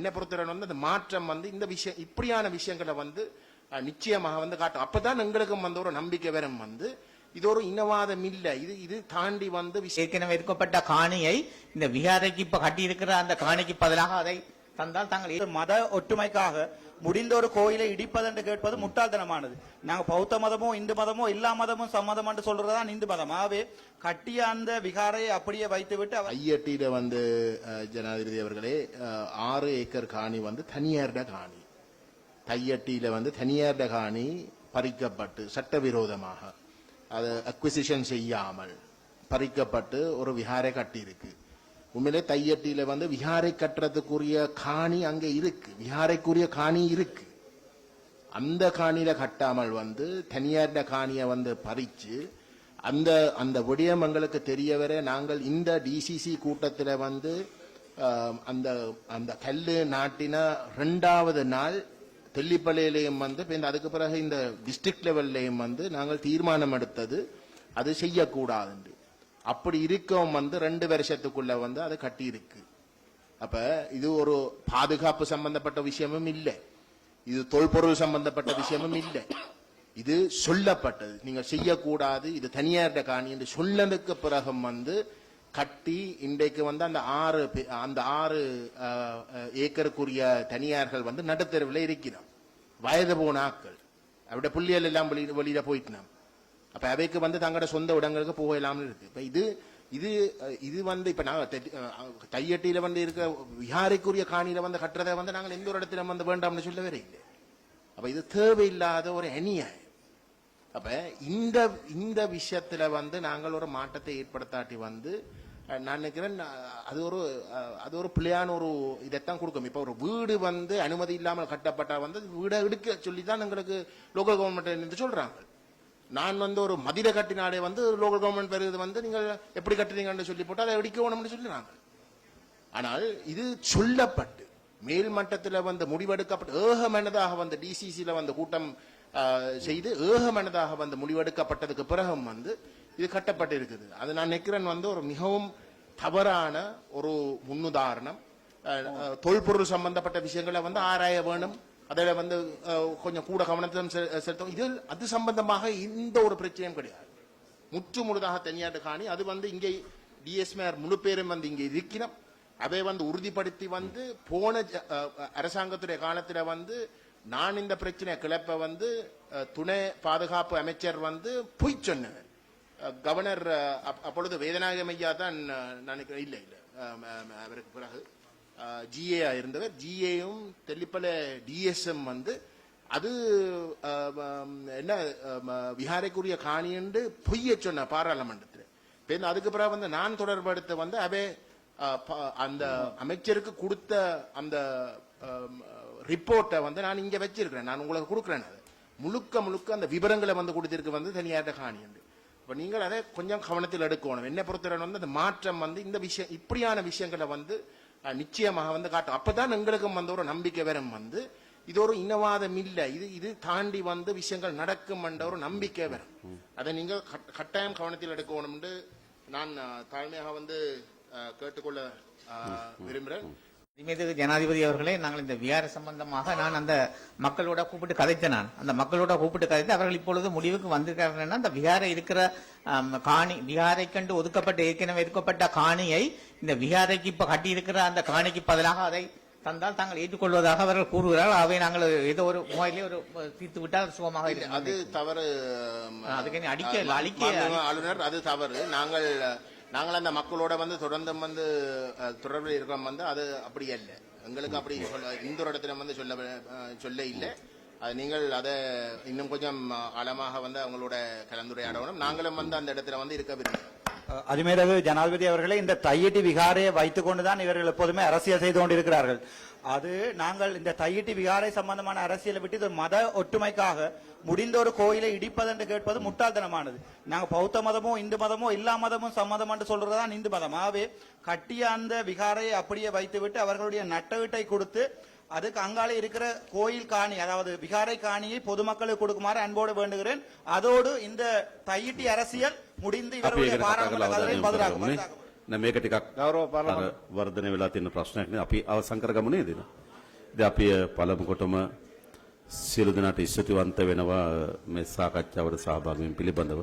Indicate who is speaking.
Speaker 1: என்னை பொறுத்தவரை வந்து அந்த மாற்றம் வந்து இந்த விஷயம் இப்படியான விஷயங்களை வந்து நிச்சயமாக வந்து காட்டும். அப்பதான் எங்களுக்கும் வந்து ஒரு நம்பிக்கை வரும் வந்து இது ஒரு இனவாதம் இல்லை. இது இது தாண்டி வந்து
Speaker 2: ஏற்கனவே இருக்கப்பட்ட காணியை இந்த விகாரைக்கு இப்ப கட்டியிருக்கிற அந்த காணிக்கு பதிலாக அதை தந்தால் தாங்கள்
Speaker 3: மத ஒற்றுமைக்காக முடிந்த ஒரு கோயிலை இடிப்பதென்று கேட்பது முட்டாள்தனமானது. நாங்க பௌத்த மதமோ இந்து மதமோ எல்லா மதமும் சம்மதம் என்று சொல்றதுதான் இந்து மதம். ஆகவே கட்டிய அந்த விகாரையை அப்படியே வைத்துவிட்டு அவர்
Speaker 1: ஐஎட்டியில வந்து ஜனாதிபதி அவர்களே ஆறு ஏக்கர் காணி வந்து தனியார்ட காணி. தையட்டியில வந்து தனியார்ட காணி பறிக்கப்பட்டு சட்டவிரோதமாக அதை அக்விசிஷன் செய்யாமல் பறிக்கப்பட்டு ஒரு விஹாரை கட்டியிருக்கு. உண்மையிலே தையட்டியில வந்து விஹாரை கட்டுறதுக்குரிய காணி அங்க இருக்கு. விஹாரைக்குரிய காணி இருக்கு. அந்த காணியில கட்டாமல் வந்து தனியார்ட காணியை வந்து பறிச்சு அந்த அந்த விடயம் எங்களுக்கு தெரிய வர நாங்கள் இந்த டிசிசி கூட்டத்தில் வந்து அந்த அந்த கல்லு நாட்டின ரெண்டாவது நாள் தெல்லிப்பள்ளியிலையும் வந்து இப்ப இந்த அதுக்கு பிறகு இந்த டிஸ்ட்ரிக்ட் லெவல்லையும் வந்து நாங்கள் தீர்மானம் எடுத்தது அது செய்யக்கூடாதுண்டு. அப்படி இருக்கவும் வந்து ரெண்டு வருஷத்துக்குள்ள வந்து அது கட்டி இருக்கு அப்ப இது ஒரு பாதுகாப்பு சம்பந்தப்பட்ட விஷயமும் இல்லை. இது தொல்பொருள் சம்பந்தப்பட்ட விஷயமும் இல்லை. இது சொல்லப்பட்டது. நீங்க செய்யக்கூடாது இது தனியார்ட காணி என்று சொன்னதுக்கு பிறகும் வந்து கட்டி இன்றைக்கு வந்து அந்த ஆறு பே- அந்த ஆறு ஏக்கருக்குரிய தனியார்கள் வந்து நடுத்தருவில் இருக்கிறோம் வயது போன ஆட்கள். அவட புள்ளியல் எல்லாம் வெளியில வெளியில போயிட்டு அப்ப அவைக்கு வந்து தங்களோட சொந்த இடங்களுக்கு போகலாம்னு இருக்கு. இப்ப இது இது இது வந்து இப்ப நாங்க தையட்டியில் தையட்டியில வந்து இருக்க விஹாரைக்குரிய காணியில வந்து கட்டுறதை வந்து நாங்கள் எந்த ஒரு இடத்துல வந்து வேண்டாம்னு சொல்லவே இல்லை. அப்ப இது தேவையில்லாத ஒரு அநியாயம். அப்ப இந்த இந்த விஷயத்துல வந்து நாங்கள் ஒரு மாற்றத்தை ஏற்படுத்தாட்டி வந்து நான் நினைக்கிறேன் அது ஒரு அது ஒரு பிள்ளையான ஒரு இதைத்தான் கொடுக்கும். இப்ப ஒரு வீடு வந்து அனுமதி இல்லாமல் கட்டப்பட்டா வந்து வீடை எடுக்க சொல்லி தான் எங்களுக்கு லோக்கல் கவர்மெண்ட் சொல்றாங்க. நான் வந்து ஒரு மதில கட்டினாலே வந்து லோக்கல் கவர்மெண்ட் வருது வந்து நீங்கள் எப்படி கட்டுறீங்கன்னு சொல்லி போட்டு அதை இடிக்கணும்னு சொல்லுறாங்க ஆனால் இது சொல்லப்பட்டு மேல் மட்டத்தில் வந்து முடிவெடுக்கப்பட்டு ஏகமனதாக வந்து டிசிசியில் வந்து கூட்டம் செய்து ஏகமனதாக வந்து முடிவெடுக்கப்பட்டதுக்கு பிறகும் வந்து இது கட்டப்பட்டு இருக்குது அது நான் நினைக்கிறேன் வந்து ஒரு மிகவும் தவறான ஒரு முன்னுதாரணம். தொல்பொருள் சம்பந்தப்பட்ட விஷயங்களை வந்து ஆராய வேணும். அதில் வந்து கொஞ்சம் கூட கவனத்திலும் செ- செலுத்தும். இது அது சம்பந்தமாக இந்த ஒரு பிரச்சனையும் கிடையாது. முற்று முழுதாக தனியாட்டு காணி அது வந்து இங்கே டிஎஸ்மிஆர் முழு பேரும் வந்து இங்கே இருக்கிறோம். அதை வந்து உறுதிப்படுத்தி வந்து போன ஜ- அரசாங்கத்துடைய காலத்தில் வந்து நான் இந்த பிரச்சனை கிளப்ப வந்து துணை பாதுகாப்பு அமைச்சர் வந்து பொய் சொன்னவர். கவர்னர் அப்- அப்பொழுது வேதநாயகம் ஐயா தான் நினைக்கிறேன் இல்லை இல்லை அவருக்கு பிறகு. ஜிஏ இருந்தவர் ஜிஏயும் தெல்லிப்பல டிஎஸ்எம் வந்து அது என்ன விஹாரைக்குரிய காணி என்று பொய்ய சொன்ன பாராளுமன்றத்தில். இப்ப அதுக்கு பிறகு வந்து நான் தொடர்படுத்த வந்து அவே அந்த அமைச்சருக்கு கொடுத்த அந்த ரிப்போர்ட்டை வந்து நான் இங்க வச்சிருக்கிறேன். நான் உங்களுக்கு கொடுக்குறேன் அது. முழுக்க முழுக்க அந்த விவரங்களை வந்து கொடுத்திருக்கு வந்து தனியாட்ட காணி என்று. இப்ப நீங்கள் அதை கொஞ்சம் கவனத்தில் எடுக்கணும். என்னை பொறுத்தவரை வந்து அந்த மாற்றம் வந்து இந்த விஷயம் இப்படியான விஷயங்களை வந்து நிச்சயமாக வந்து காட்டும். அப்பதான் எங்களுக்கும் வந்து ஒரு நம்பிக்கை வரும் வந்து. இது ஒரு இனவாதம் இல்லை. இது இது தாண்டி வந்து விஷயங்கள் நடக்கும் என்ற ஒரு நம்பிக்கை வரும். அதை நீங்கள் கட்- கட்டாயம் கவனத்தில் எடுக்கணும் என்று நான் தாழ்மையாக வந்து கேட்டுக்கொள்ள விரும்புகிறேன்
Speaker 2: மீது ஜனாதிபதி அவர்களே நாங்கள் இந்த விகார சம்பந்தமாக நான் அந்த மக்களோட கூப்பிட்டு கதைத்தேன் நான். அந்த மக்களோட கூப்பிட்டு கதைத்து அவர்கள் இப்பொழுது முடிவுக்கு வந்திருக்கார்கள் அந்த விகாரை இருக்கிற காணி விகாரை கண்டு ஒதுக்கப்பட்ட ஏற்கனவே இருக்கப்பட்ட காணியை இந்த விகாரைக்கு இப்ப கட்டியிருக்கிற அந்த காணிக்கு பதிலாக அதை தந்தால் தாங்கள் ஏற்றுக்கொள்வதாக அவர்கள் கூறுகிறார்கள். அவை நாங்கள் ஏதோ ஒரு முறையிலே ஒரு தீர்த்து விட்டால் சுகமாக
Speaker 1: அது தவறு
Speaker 2: அதுக்கு அடிக்க- அழிக்க-
Speaker 1: ஆளுநர் அது தவறு. நாங்கள் நாங்கள் அந்த மக்களோட வந்து தொடர்ந்து வந்து தொடர்பில் இருக்கோம் வந்து அது அப்படி அல்ல. எங்களுக்கு அப்படி சொல்ல இந்த ஒரு இடத்துல வந்து சொல்ல சொல்ல இல்லை. அது நீங்கள் அதை இன்னும் கொஞ்சம் ஆழமாக வந்து அவங்களோட கலந்துரையாடணும். நாங்களும் வந்து அந்த இடத்துல வந்து இருக்க விரும்புகிறோம்
Speaker 3: அதுமேலகு ஜனாதிபதி அவர்களே இந்த தையிட்டி விகாரையை வைத்துக் கொண்டுதான் இவர்கள் எப்போதுமே அரசியல் செய்து கொண்டிருக்கிறார்கள். அது நாங்கள் இந்த தையிட்டி விகாரை சம்பந்தமான அரசியலை விட்டு இது மத ஒற்றுமைக்காக முடிந்த ஒரு கோயிலை இடிப்பதென்று கேட்பது முட்டாள்தனமானது. நாங்க பௌத்த மதமோ இந்து மதமோ எல்லா மதமும் சம்மதம் என்று சொல்றதுதான் இந்து மதம். ஆகவே கட்டிய அந்த விகாரையை அப்படியே வைத்துவிட்டு அவர்களுடைய நட்டவீட்டை கொடுத்து அதுக்கு அங்காலே இருக்கிற கோயில் காணி அதாவது விகாரை காணியை பொதுமக்களுக்கு கொடுக்குமாறு அன்போடு வேண்டுகிறேன் அதோடு இந்த தையிட்டி அரசியல் முடிந்து
Speaker 4: අපි
Speaker 3: இவருடைய
Speaker 4: ඒකට කතා
Speaker 3: பாராளுமன்ற
Speaker 4: කරලා
Speaker 3: கதவை
Speaker 4: අවධානය යොමු
Speaker 3: பதிலாகும்
Speaker 4: කරගමුනේ.
Speaker 3: பதிலாகும்.
Speaker 4: නෑ මේක ටිකක්
Speaker 3: ගෞරව
Speaker 4: අර වර්ධනය වෙලා තියෙන ප්‍රශ්නයක් නේ අපි අවසන් කරගමු නේද? ඉතින් අපි පළමු කොටම සියලු දෙනාට ස්තුතිවන්ත වෙනවා මේ සාකච්ඡාවට සහභාගී වීම පිළිබඳව.